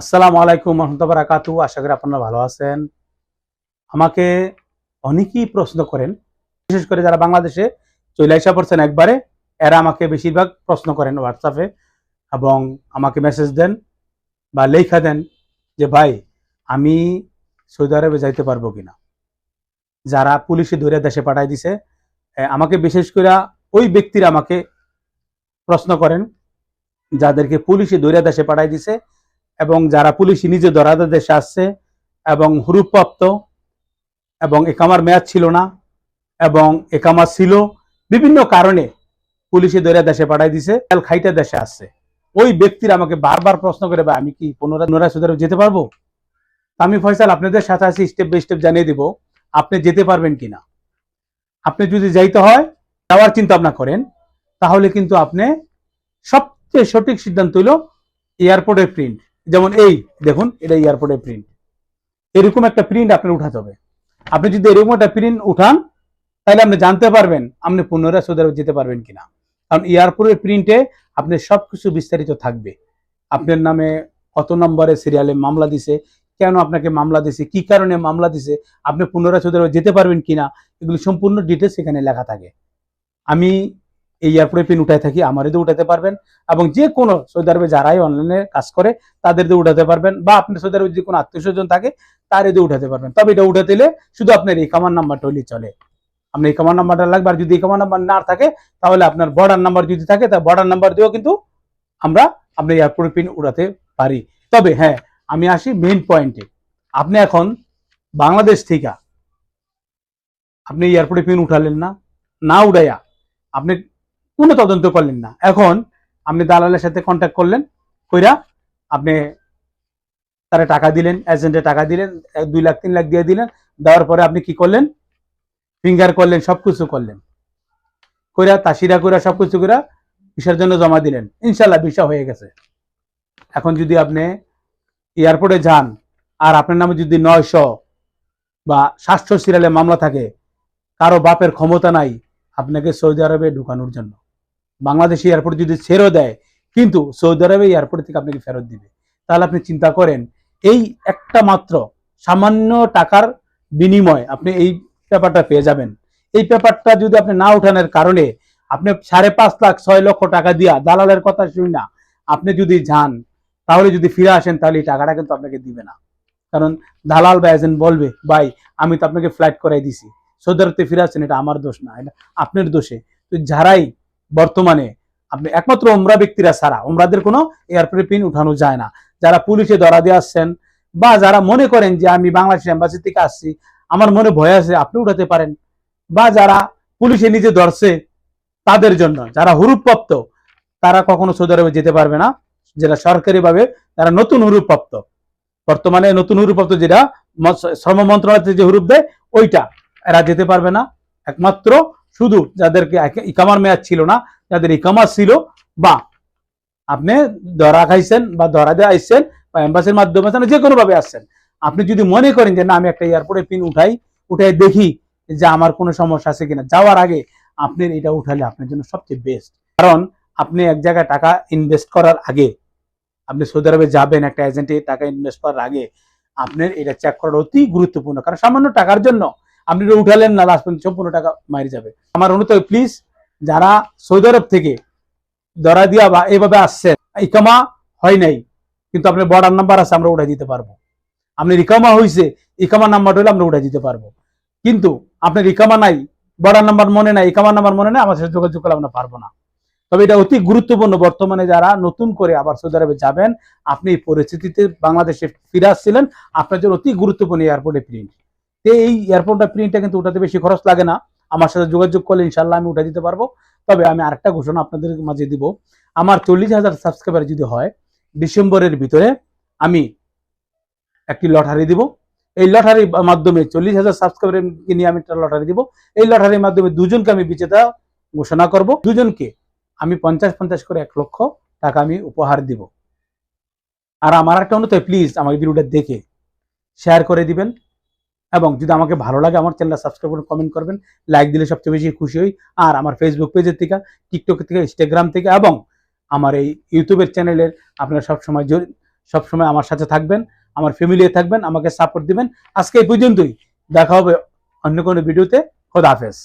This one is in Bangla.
আসসালামু আলাইকুম রহমতুল্লাহ বারাকাতু আশা করি আপনারা ভালো আছেন। আমাকে অনেকেই প্রশ্ন করেন, বিশেষ করে যারা বাংলাদেশে চলে আসা পড়ছেন একবারে, এরা আমাকে বেশিরভাগ প্রশ্ন করেন হোয়াটসঅ্যাপে এবং আমাকে মেসেজ দেন বা লেখা দেন যে, ভাই, আমি সৌদি আরবে যাইতে পারব কিনা? যারা পুলিশে ধরে দেশে পাঠাই দিছে আমাকে বিশেষ করে ওই ব্যক্তিরা আমাকে প্রশ্ন করেন, যাদেরকে পুলিশে ধরে দেশে পাঠাই দিছে এবং যারা পুলিশ নিজে ধরাদের দেশে আসছে এবং হুরুপ্রাপ্ত এবং একামার মেয়াদ ছিল না এবং একামা ছিল, বিভিন্ন কারণে পুলিশে ধরে দেশে পাঠাই দিছে, তেল খাইতে দেশে আসছে। ওই ব্যক্তিরা আমাকে বারবার প্রশ্ন করে বা আমি কি পুনরায় পুনরায় সৌদি আরব যেতে পারব? আমি ফয়সাল, আপনাদের সাথে আছি, স্টেপ বাই স্টেপ জানিয়ে দিব, আপনি যেতে পারবেন কিনা। আপনি যদি যাইতে হয়, যাওয়ার চিন্তা ভাবনা করেন, তাহলে কিন্তু আপনি সবচেয়ে সঠিক সিদ্ধান্ত হলো এয়ারপোর্টের প্রিন্ট যেমন এই, দেখুন, এটা এয়ারপোর্টের প্রিন্ট এরকম একটা প্রিন্ট আপনার উঠাতে হবে। আপনি যদি এরকম একটা প্রিন্ট উঠান, তাহলে আপনি জানতে পারবেন আপনি পুনরায় সৌদি আরব যেতে পারবেন কিনা। কারণ এয়ারপোর্টের প্রিন্টে আপনি সবকিছু বিস্তারিত থাকবে। আপনার নামে কত নম্বরে সিরিয়ালে মামলা দিছে, কেন আপনাকে মামলা দিছে, কি কারণে মামলা দিছে, আপনি পুনরায় সৌদি আরব যেতে পারবেন কিনা, এগুলো সম্পূর্ণ ডিটেলস এখানে লেখা থাকে। আমি এই এয়ারপোর্টে পিন উঠাই থাকি আমার দিয়ে উঠাতে পারবেন। এবং যে কোনো সৌদি আরবে যারাই অনলাইনে কাজ করে, তাদের দিয়ে উঠাতে পারবেন। বা আপনি সৌদি আরবে যদি কোনো আত্মীয় স্বজন থাকে তার দিয়ে উঠাতে পারবেন। তবে এটা উঠাতে শুধু আপনার এই কামার নাম্বারটা হলেই চলে। আপনার এই কামার নাম্বারটা লাগবে, আর যদি এই কামার নাম্বার না থাকে, তাহলে আপনার বর্ডার নাম্বার যদি থাকে, তা বর্ডার নাম্বার দিয়েও কিন্তু আমরা আপনার এয়ারপোর্ট পিন উঠাতে পারি। তবে হ্যাঁ আমি আসি মেইন পয়েন্টে আপনি এখন বাংলাদেশ থেকে আপনি এয়ারপোর্টে পিন উঠালেন না? না উঠাইয়া আপনি কোনো তদন্ত করলেন না। এখন আপনি দালালের সাথে কন্ট্যাক্ট করলেন, কইরা আপনি তারা টাকা দিলেন এজেন্টে টাকা দিলেন দুই লাখ, তিন লাখ দিয়ে দিলেন, দেওয়ার পরে আপনি কি করলেন? ফিঙ্গার করলেন, সবকিছু করলেন। কইরা তাসিরা কইরা সবকিছু কইরা ভিসার জন্য জমা দিলেন। ইনশাল্লাহ ভিসা হয়ে গেছে। এখন যদি আপনি এয়ারপোর্টে যান, আর আপনার নামে যদি নয়শো বা সাতশো সিরিয়ালে মামলা থাকে, কারও বাপের ক্ষমতা নাই আপনাকে সৌদি আরবে ঢুকানোর জন্য। বাংলাদেশ এয়ারপোর্ট যদি ছেড়েও দেয়, কিন্তু সৌদি আরবে এয়ারপোর্ট থেকে আপনাকে ফেরত দিবে। তাহলে আপনি চিন্তা করেন, এই একটা মাত্র সামান্য টাকার বিনিময় আপনি এই পেপারটা পেয়ে যাবেন। এই পেপারটা যদি আপনি না উঠানোর কারণে আপনি সাড়ে পাঁচ লাখ, ছয় লক্ষ টাকা দিয়া দালালের কথা শুনি না, আপনি যদি যান, তাহলে যদি ফিরে আসেন, তাহলে এই টাকাটা কিন্তু আপনাকে দিবে না। কারণ দালাল বা এজেন্ট বলবে, ভাই, আমি তো আপনাকে ফ্লাইট করাই দিছি। সৌদি আরবতে ফিরে আসছেন, এটা আমার দোষ না, এটা আপনার দোষে। তো যারাই বর্তমানে আপনি একমাত্র ওমরা ব্যক্তিরা ছাড়া ওমরাদের কোনো এয়ারপোর্টে পিন উঠানো যায় না। যারা পুলিশে ধরা দিয়ে আসছেন বা যারা মনে করেন যে আমি বাংলাদেশ এম্বাসি থেকে আসছি, আমার মনে ভয় আছে আপনি উঠাতে পারেন। বা যারা পুলিশে নিজে ধরছে, তাদের জন্য, যারা হুরুপ্রাপ্ত তারা কখনো সৌদি আরবে যেতে পারবে না। যেটা সরকারিভাবে তারা নতুন হুরুপ্রাপ্ত বর্তমানে নতুন হুরুপ্রাপ্ত যেটা, শ্রম মন্ত্রণালয় যে হুরুপ দেয়, ওইটা এরা যেতে পারবে না। একমাত্র শুধু যাদেরকে ইকামার মেয়াদ ছিল না, যাদের ইকামা ছিল, বা আপনি ধরা খাইছেন বা ধরা দিয়ে আসছেন বা এম্বাসির মাধ্যমে যে কোনো ভাবে আসছেন আপনি যদি মনে করেন যে না, আমি একটা এয়ারপোর্টে পিন উঠাই উঠাই দেখি যে আমার কোনো সমস্যা আছে কিনা, যাওয়ার আগে আপনি এটা উঠালে আপনার জন্য সবচেয়ে বেস্ট কারণ আপনি এক জায়গায় টাকা ইনভেস্ট করার আগে, আপনি সৌদি আরবে যাবেন একটা এজেন্টে টাকা ইনভেস্ট করার আগে, আপনার এটা চেক করার অতি গুরুত্বপূর্ণ। কারণ সামান্য টাকার জন্য আপনি উঠালেন না লাস্ট পর্যন্ত সম্পূর্ণ টাকা মারি যাবে। আমার অনুরোধ প্লিজ যারা সৌদি আরব থেকে ধরা দিয়া বা এইভাবে আসছেন, ইকামা হয় নাই, কিন্তু আপনার বর্ডার নাম্বার আছে, আমরা উঠাই দিতে পারব। আপনার ইকামা হয়েছে ইকামা নাম্বার হলে আমরা উঠাই দিতে পারব। কিন্তু আপনার ইকামা নাই বর্ডার নাম্বার মনে নাই, ইকামা নাম্বার মনে নাই, আমার সাথে যোগাযোগ করলে আমরা পারব না। তবে এটা অতি গুরুত্বপূর্ণ, বর্তমানে যারা নতুন করে আবার সৌদি আরবে যাবেন, আপনি এই পরিস্থিতিতে বাংলাদেশে ফিরে আসছিলেন, আপনার জন্য অতি গুরুত্বপূর্ণ এয়ারপোর্টে প্রিন্ট তো এই এয়ারপোর্টটা প্রিন্টটা কিন্তু ওটাতে বেশি খরচ লাগে না। আমার সাথে যোগাযোগ করলে ইনশাল্লাহ আমি উঠে দিতে পারব। তবে আমি আরেকটা ঘোষণা আপনাদের মাঝে দিব। আমার চল্লিশ হাজার সাবস্ক্রাইবার যদি হয়, ডিসেম্বরের ভিতরে আমি একটি লটারি দিব। এই লটারির মাধ্যমে চল্লিশ হাজার সাবস্ক্রাইবারকে নিয়ে আমি একটা লটারি দিব। এই লটারির মাধ্যমে দুজনকে আমি বিজেতা ঘোষণা করব। দুজনকে আমি পঞ্চাশ পঞ্চাশ করে এক লক্ষ টাকা আমি উপহার দিব। আর আমার একটা অনুরোধ প্লিজ আমার ভিডিওটা দেখে শেয়ার করে দিবেন। এবং যদি আমাকে ভালো লাগে আমার চ্যানেলটা সাবস্ক্রাইব করে কমেন্ট করবেন লাইক দিলে সবচেয়ে বেশি খুশি হই। আর আমার ফেসবুক পেজের থেকে টিকটক থেকে ইনস্টাগ্রাম থেকে এবং আমার এই ইউটিউবের চ্যানেলের আপনারা সবসময় সবসময় আমার সাথে থাকবেন, আমার ফ্যামিলি থাকবেন, আমাকে সাপোর্ট দিবেন। আজকে এই পর্যন্তই। দেখা হবে অন্য কোনো ভিডিওতে খোদা হাফেজ।